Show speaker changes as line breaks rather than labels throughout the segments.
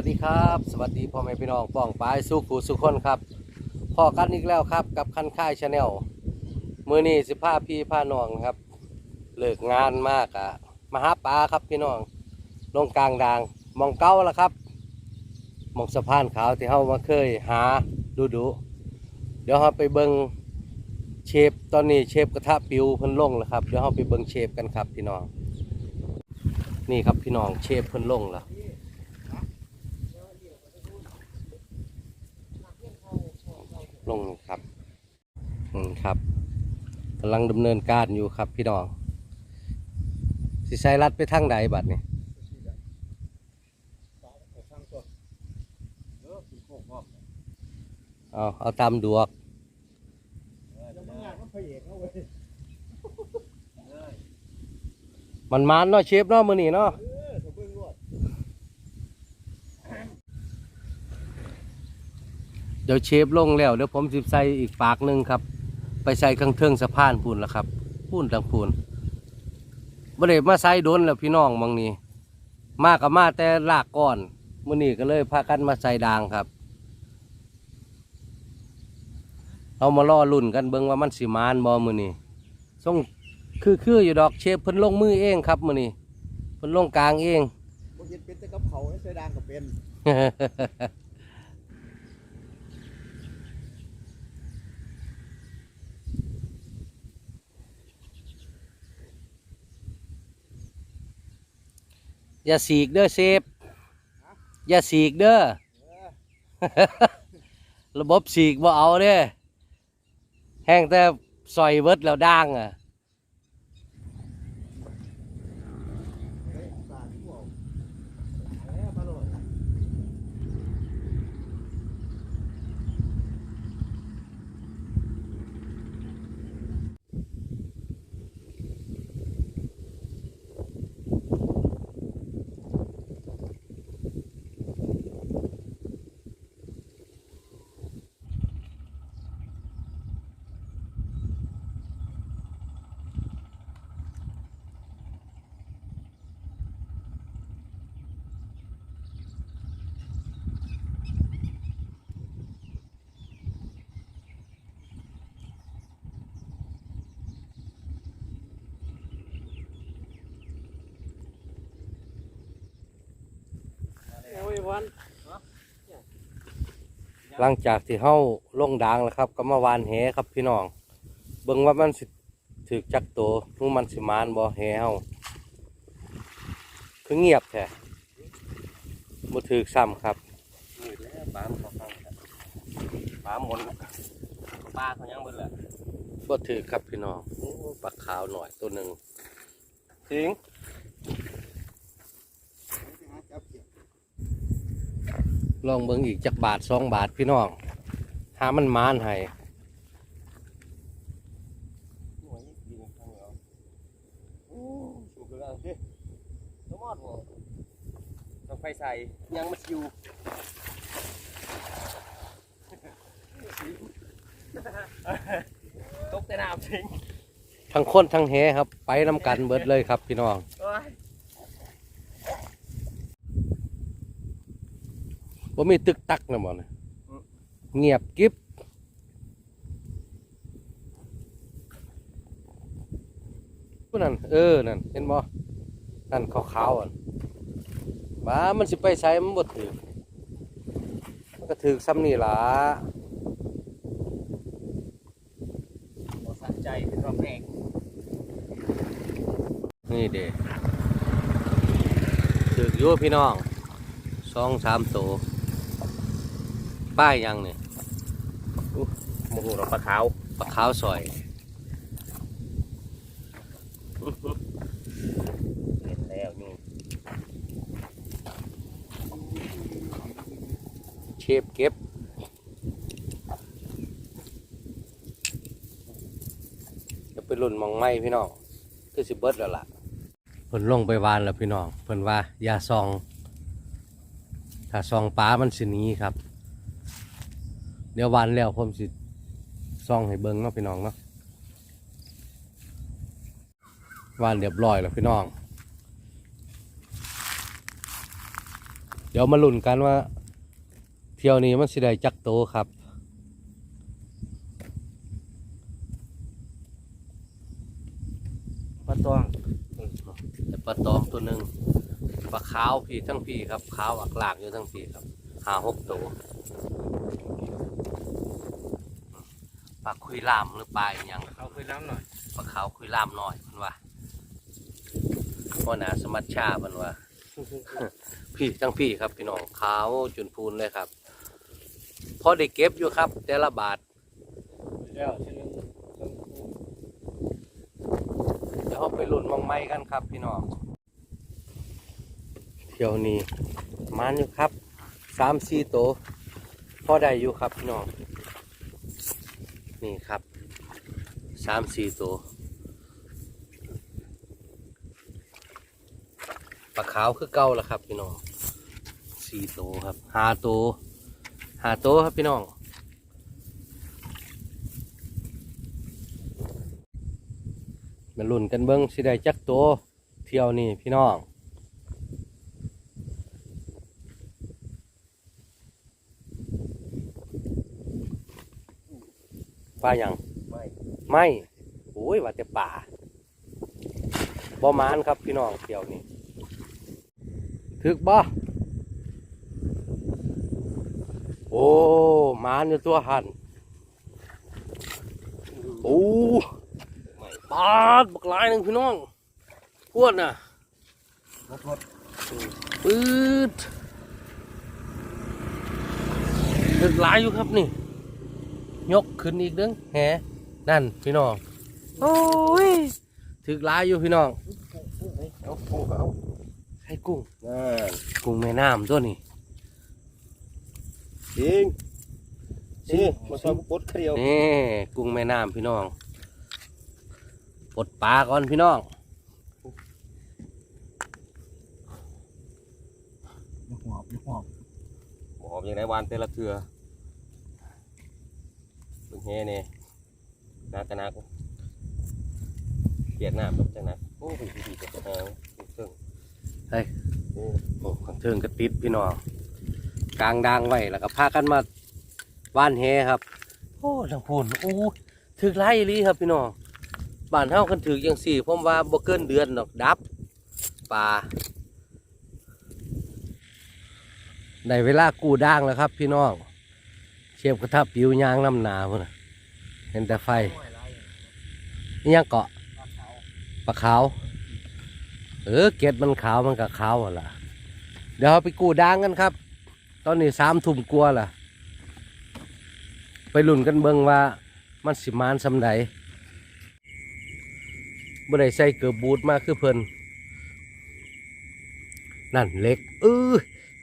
วัสดีครับ สวัสดีพ่อแม่พี่น้องป้องปายสุขูสุขคนครับพ่อกันอีกแล้วครับกับคันค่ายชาแนลมือนี้สิพาพี่พาน้องครับ เลิกงานมากอะมาหาปลาครับพี่น้องลงกลางดางมองเก้าแล้วครับมองสะพานขาวที่เฮามาเคยหาดูดูเดี๋ยวเราไปเบิงเชฟตอนนี้เชฟกระทะปิวเพิ่นลงแล้วครับเดี๋ยวเราไปเบิงเชฟกันครับพี่น้อง นี่ครับพี่น้องเชฟเพิ่นลงแล้ว ลงครับอืมครับกำลังดำเนินการอยู่ครับพี่น้องสิใช้รัดไปทางใดบัดนี่เอาเอาตามดวกมันมานเนาะเชฟเนาะมือนี่เนาะ เดี๋ยวเชฟลงแล้วเดี๋ยวผมสิใส่อีกปากหนึ่งครับ ไปใส่ข้างเทิงสะพานพูนแล้วครับพูนทางพูนบ่ได้มาใส่โดนแล้วพี่น้องบางนี้ มากับมาแต่ลากก่อนมื้อนี้ก็เลยพากันมาใส่ดางครับ เอามาล่อลุ่นกันเบิ่งว่ามันสิมานบ่มื้อนี้ส่งคือคืออยู่ดอกเชฟเพิ่นลงมือเองครับมื้อนี้เพิ่นลงกลางเอง
บ่เห็นเป็นแต่กับเขาใส่ดางก็เป็น
อย่าสีกเด้อเซฟอย่าสีกเด้อระบบสีกบ่เอาเด้แห้งแต่ซอยเบิดแล้วด่างอะ
เฮ้ยสาดพวกเอ้ยมาโหลด
หลังจากที่เฮาลงดางแล้วครับ ก็มาวานแหครับพี่น้อง เบิ่งว่ามันสิถึกจักโตหรือมันสิมานบ่แหเฮาคือเงียบแท้บ่ถึกซ้ำครับนี่แหละปลาเขาฟังครับปลาหมนปลาเขายังเบิดแหละบ่ถึกครับพี่น้องโอ้ปลาขาวหน่อยตัวหนึงจริง
ไปหาจับเก็บ
ลองเบิ่งอีกจักบาทสองบาทพี่น้อง หามันมานให้
หน่วยยิงทางเหรอโอ้สูงกระลังสิต้องมอดบ่ต้องไฟใส่ยังมาซิวตกแต่น้ำทิ้ง
ทั้งคนทั้งแหครับ ไปนำกันเบิดเลยครับพี่น้อง
โอ้ย
ว่ามีตึกตักนะบ่นะเงียบกิ๊บผู้นั่นเออนั่นเห็นบ่นั่นขาวๆอะบ้ามันสิไปใช้มันบ่ถือมันก็ถือซ้ำนี่ล่ะ
บ่สะใจเป็นรอบแรก
นี่เด้ถืออยู่พี่น้องสองสามโต ป้ายยังนี่
โมโหเราปลาขาว
ปลาขาวซอย
เห็นแล้วนี่
เชฟเก็บจะไปรุ่นหมองไม้พี่น้องคือสิเบิดแล้วล่ะเพิ่นลงไปวานแล้วพี่น้องเพิ่นว่าอย่าซอง ถ้าซองปลามันสิหนี้ครับ เดี๋ยววานแล้วผมสิซองให้เบิ่งเนาะพี่น้องเนาะวานเรียบร้อยแล้วพี่น้องเดี๋ยวดี๋ยวมาลุ้นกันว่า เที่ยวนี้มันสิได้จักโตครับ
ปลาตอง
แต่ปลาตองตัวหนึ่งปลาขาวพี่ทั้งพี่ครับขาวอักลากอยู่ทั้งพี่ครับหาหกตัว ปลาคุยลามหรือปลาอหย่าง
เอาคืนน้ำหน่อย
ปลาขาวคุยลามหน่อยมันว่าพ่อหนาสมัชชามันว่า พี่ทั้งพี่ครับพี่น้องขาวจนพูนเลยครับพอได้เก็บอยู่ครับ แต่ละบาท
แล้วชิ้นนึง
เดี๋ยวเราไปลุ้นมองไม้กันครับ พี่น้องเที่ยวนี้มันอยู่ครับสามสี่โตวพอได้อยู่ครับพี่น้อง นี่ครับสามสี่โตวปลาขาวคือเก่าแล้วครับพี่น้องสี่โตวครับห้าโตวห้าโตวครับพี่น้องมาลุ่นกันเบิ้งสิได้จักตัวเที่ยวนี่พี่น้อง ปลาอย่าง
ไม่
ไม่โอ้ยว่าแต่ป่าบ่หมานครับพี่น้องเที่ยวนี้ถึกบ่โอ้หมานอยู่ตัวหันโอ้
ไม่
ปาดบักหลายหนึ่งพี่น้องพวดน่ะ
รถรถ
ปื๊ดตึกหลายอยู่ครับนี่ ยกขึ้นอีกเด้งแหนั่นพี่น้องโอ้ยถึกหลายอยู่พี่น้อง
เอาปูเอา
ให้กุ้ง
นั่น
กุ้งแม่น้ำตัวนี้
จริงนี่มาซ้อมกดเดียว
นี่กุ้งแม่น้ำพี่น้องปลดปลาก่อนพี่น้อง
หอบหอบ
หอมอย่างไรวานเตละเถื่อเบิ่งแฮ่เนี่ยนากะนากูเกลียดน้ำแบบจังนะโอ้โหดีดีจังเอาเครื่อง
เฮ้ย
โอ้
โอ้ขันเทิงกระติดพี่น้องกลางดางไว้แล้วก็พากันมาว่านแฮครับ โอ้ทางพูนโอ้ถึกไล่ลีครับพี่น้องบ้านเฮากันถือยังสี่ผมว่าบ่เกินเดือนดอกดับปลาได้เวลากู้ด่างแล้วครับพี่น้อง เชฟกระทับปิวยางน้ำหนาพุ่นน่ะเห็นแต่ไฟนี่ยังเกาะปลาขาว เออเกล็ดมันขาวมันก็ขาวหั่นล่ะ เดี๋ยวเราไปกู้ด่างกันครับ ตอนนี้สามทุ่มกลัวาล่ะ ไปลุ่นกันเบิ่งว่ามันสิมานสำใดบ่ได้ใส่เกือบบูทมาคือเพิ่นนั่นเล็กเออ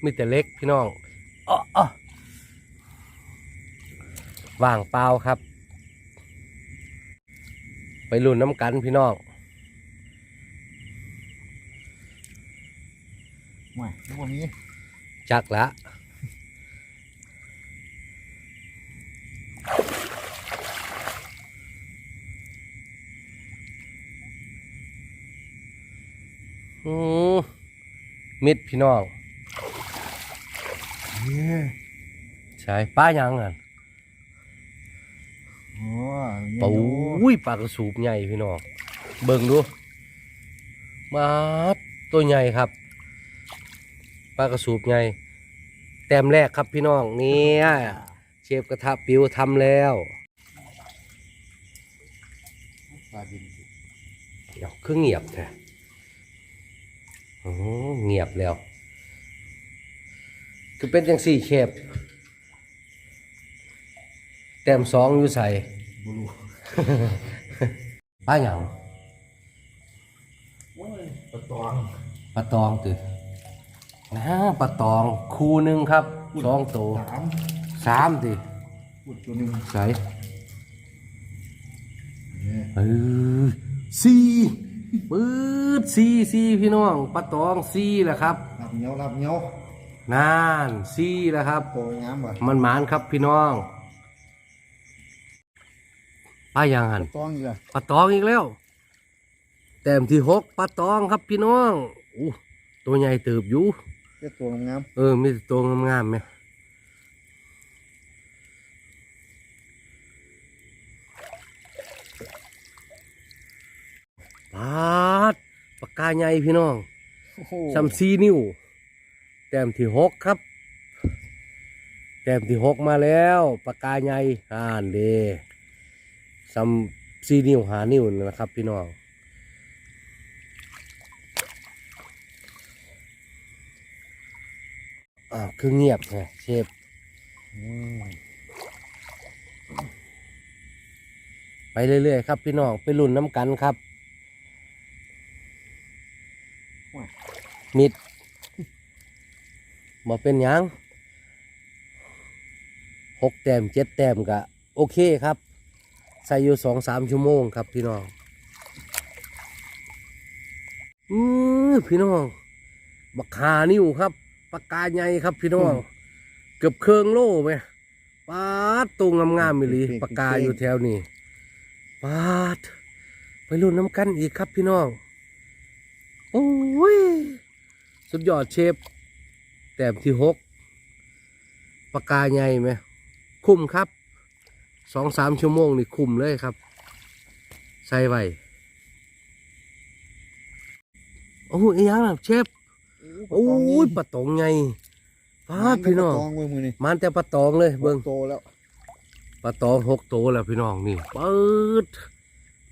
มีแต่เล็กพี่น้องอ้อออ ว่างเปล่าครับ ไปลุ่นน้ำกันพี่น้อง
ไม่พวกนี้
จักละอืมมิดพี่น้อง
เนี่ย
ใช่ป้ายังอะ
โอ้
ปูอุ้ยปลากระสูบใหญ่พี่น้องเบิ่งดูมาดตัวใหญ่ครับปลากระสูบใหญ่แต้มแรกครับพี่น้องเนี่ยเชฟกระทะปิวทำแล้ว
ปลาดิน
เดี๋ยวคือเงียบแท้โอ้เงียบแล้วคือเป็นจังสี่เชฟ แต้มสองอยู่ใส่
บุรุ
ป้าหยัง
โอ้ยปลาตอง
ปลาตองตือนะปลาตองคูหนึ่งครับสองตัว
สาม
สามติ
ปุดตัวหนึ่ง
ใส่
เนี่ย
เออสี่ปื๊ดสี่สี่พี่น้องปลาตองสี่แหละครับ
รับเหนียวรับเหนียวนา
นสี่แหละครับ
โตงามว่ะ
มันหมานครับพี่น้อง ป้ายังหัน
ตองอีกแล้ว
ปลาตองอีกแล้ว แต้มที่หกปลาตองครับพี่น้องอู้ตัวใหญ่เติบอยู่
ไปแต่ตัวงาม
เออมีแต่ตัวงามๆไหมปาดปากกาใหญ่พี่น้อง
โอ้โห
ซัมซีนิ้วแต้มที่หกครับแต้มที่หกมาแล้วปากกาใหญ่อ่านเด ซัมซีนิ้วหานิ้วนะครับ พี่น้องอ่าคือเงียบไงเชฟไปเรื่อยๆครับ พี่น้องไปลุ่นน้ำกันครับมิดบ่เป็นยังหกแต้มเจ็ดแต้มก็โอเคครับ ใส่อยู่สองสามชั่วโมงครับพี่น้องอือพี่น้องบักคานิ้วครับปากกาใหญ่ครับพี่น้องเกือบเครื่องโล่ไหมปาดตูงงามๆมิลีปากกาอยู่แถวนี้ปาดไปรุ่นน้ำกันอีกครับพี่น้องโอ้ยสุดยอดเชฟแต้มที่หกปากกาใหญ่ไหมคุ้มครับ สองสามชั่วโมงนี่คุ้มเลยครับ ใส่ไว้โอ้ยยังล่ะเชฟโอ้ยปลาตองไงปาดพี่น้อง
ตองเว้ยมือนี่
มันแต่ปลาตองเลย เบิ้ง
โตแล้ว
ปลาตองหกตัวแล้วพี่น้องนี่เปิด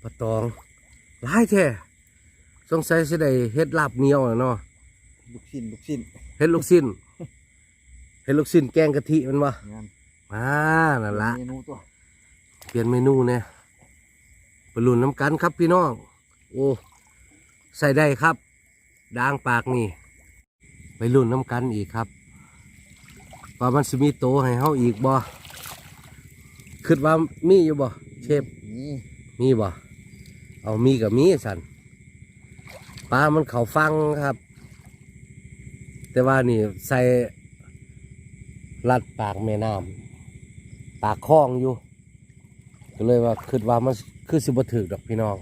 ปลาตองหลายแท้สงสัยสิได้เฮ็ดลาบเหนียวน่ะเนาะ
ลูกชิ้นลูกชิ้น
เฮ็ดลูกสิ้นเฮ็ดลูกสิ้นแกงกะทิมันวะ
งาน
มานั่นละ
เมนูตัว
เปลี่ยนเมนูเนี่ยไปรุ่นน้ำกันครับพี่น้อง โอ้ ใส่ได้ครับด่างปากนี่ ไปรุ่นน้ำกันอีกครับว่ามันสิมีโตให้เฮาอีกบ่คิดว่ามีอยู่บ่เชฟ
นี่
มีบ่เอามีกับมีสันปลามันเขาฟังครับ แต่ว่านี่ใส่ลัดปากแม่น้ำปากคลองอยู่ ก็เลยว่าคิดว่ามันคือสิบถึกดอกพี่น้อง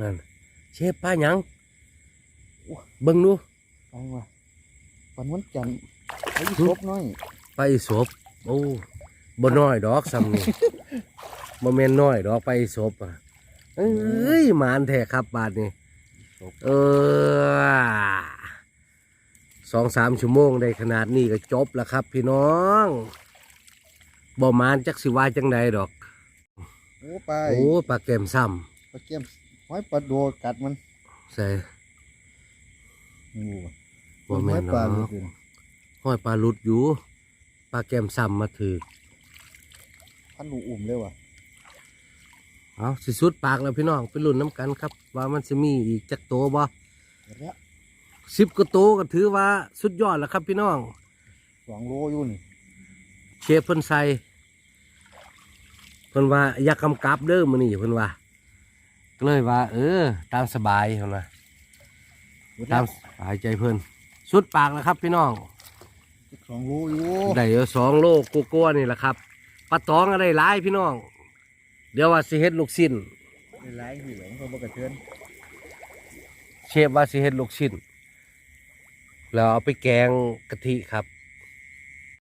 นั่นเชฟป้าหยังเบิ่งดู
ไปว่ะปันวันจันทร์ไอ้ครบน้อย
ไปศพโอ้บ่น้อยดอกซ้ำนี่ บ่แม่นน้อยดอกไปศพอะเอ้ยหมานแท้ครับบาดนี้เออสองสามชั่วโมงได้ขนาดนี้ก็จบแล้วครับพี่น้อง บ่หมานจักสิว่าจังใดดอก
โอ้ไป
โอ้ปลาแก้มซ้
ปลาเกียมห้อยปลาโดกัดมันำ
ใส่
งูว่ะ
บ่แม่น
ห้อยปลา
เนาะ
ลูกเดียว
ห้อยปลาหลุดอยู่ปลาแก้มซ้ำมาถือ
พันลูกอุ่มเลยว่ะ
เอาสิสุดปากแล้วพี่น้องไปลุ้นน้ำกันครับ ว่ามันจะมีอีกจักโตบ่
เดี๋ยวเนี้ย
สิบกว่าโตก็ถือว่าสุดยอดแล้วครับพี่น้อง
สองโลอยู่นี่
เชฟเพิ่นใส่เพิ่นว่าอยากกำกับเด้อมื้อนี้เพิ่นว่าก็เลยว่า เออ ตามสบายเพิ่นว่า
เดี๋ยว
ตา
เนี้
มสบายใจเพิ่นสุดปากแล้วครับ พี่น้อง
สองโลอยู่
ได้อยู่สองโลกกลัวาๆนี่แหละครับปลาตองก็ได้หลายพี่น้อง เดี๋ยวว่าสิเฮ็ดลูกชิ้น
ในไลฟ์อยู่หลังเขาบอกกระเทือน
เชฟว่าสิเฮ็ดลูกชิ้นแล้วเอาไปแกงกะทิครับ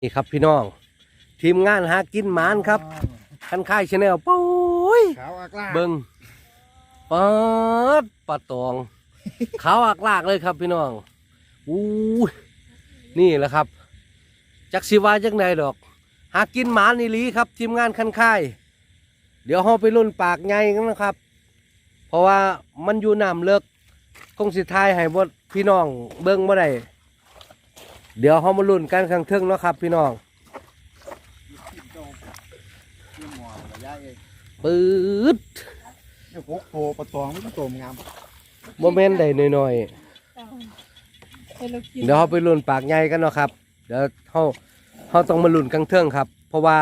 นี่ครับพี่น้อง ทีมงานหากินหมานครับคันค่ายชาแนลปุ้ย
ขาวอักลา
เบิงเปิดปลาตองขาวอักลากเลยครับพี่น้องอู้ยนี่แหละครับ จักสิวาจักไหนดอก หากินหมานี่ลีครับ ทีมงานคันค่าย เดี๋ยวเราไปรุ่นปากไงกันนะครับ เพราะว่ามันอยู่น้ำเลิกคงสิทายให้บดพี่น้องเบิ้งบ่ได้เดี๋ยวเรามารุ่นกันข้างเทิงเนาะครับ พี่น้อง ปื๊ด
เดี๋ยวพกโตปลาตองไม่ต้องโตมงาม
โมเมนต์ใดหน่อยๆเดี๋ยวเขาไปลุ่นปากใหญ่กันเนาะครับ เดี๋ยวเขาเขาต้องมาลุ่นกังเทิงครับ เพราะว่า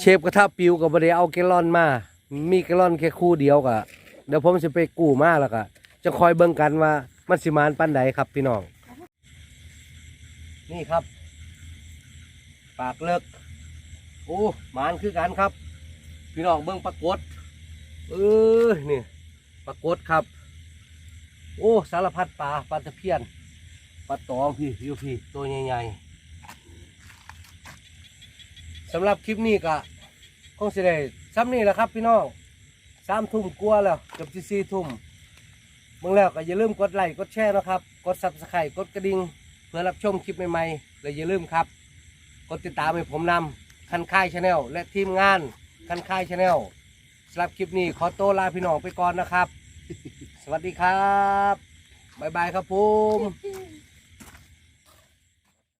เชฟกระทะปิวกับบไดเอาแกลลอนมา มีแกลลอนแค่คู่เดียวกะเดี๋ยวผมจะไปกู้มาแล้วก็จะคอยเบิ่งกันว่ามันสิมานปันใดครับพี่น้อง นี่ครับ ปากเลิกโอ้หมานคือกันครับ พี่น้องเบิ่งปรากฏเออนี่ปรากฏครับ โอ้สารพัดปลาปลาตะเพียนปลาตองพี่อยู่พี่ตัวใหญ่ๆสำหรับคลิปนี้ก็คงสิได้ซ้ำนี่แหละครับพี่น้องสามทุ่มกลัวแล้วเกือบจะสี่ทุ่มเมื่อแล้วก็อย่าลืมกดไลค์กดแชร์นะครับ กดซับสไครต์กดกระดิ่งเพื่อรับชมคลิปใหม่ๆและอย่าลืมครับ กดติดตามให้ผมนำคันค่ายชาแนลและทีมงาน คันค่ายชาแนลสำหรับคลิปนี้ขอตัวลาพี่น้องไปก่อนนะครับ สวัสดีครับ บ๊ายบายครับผม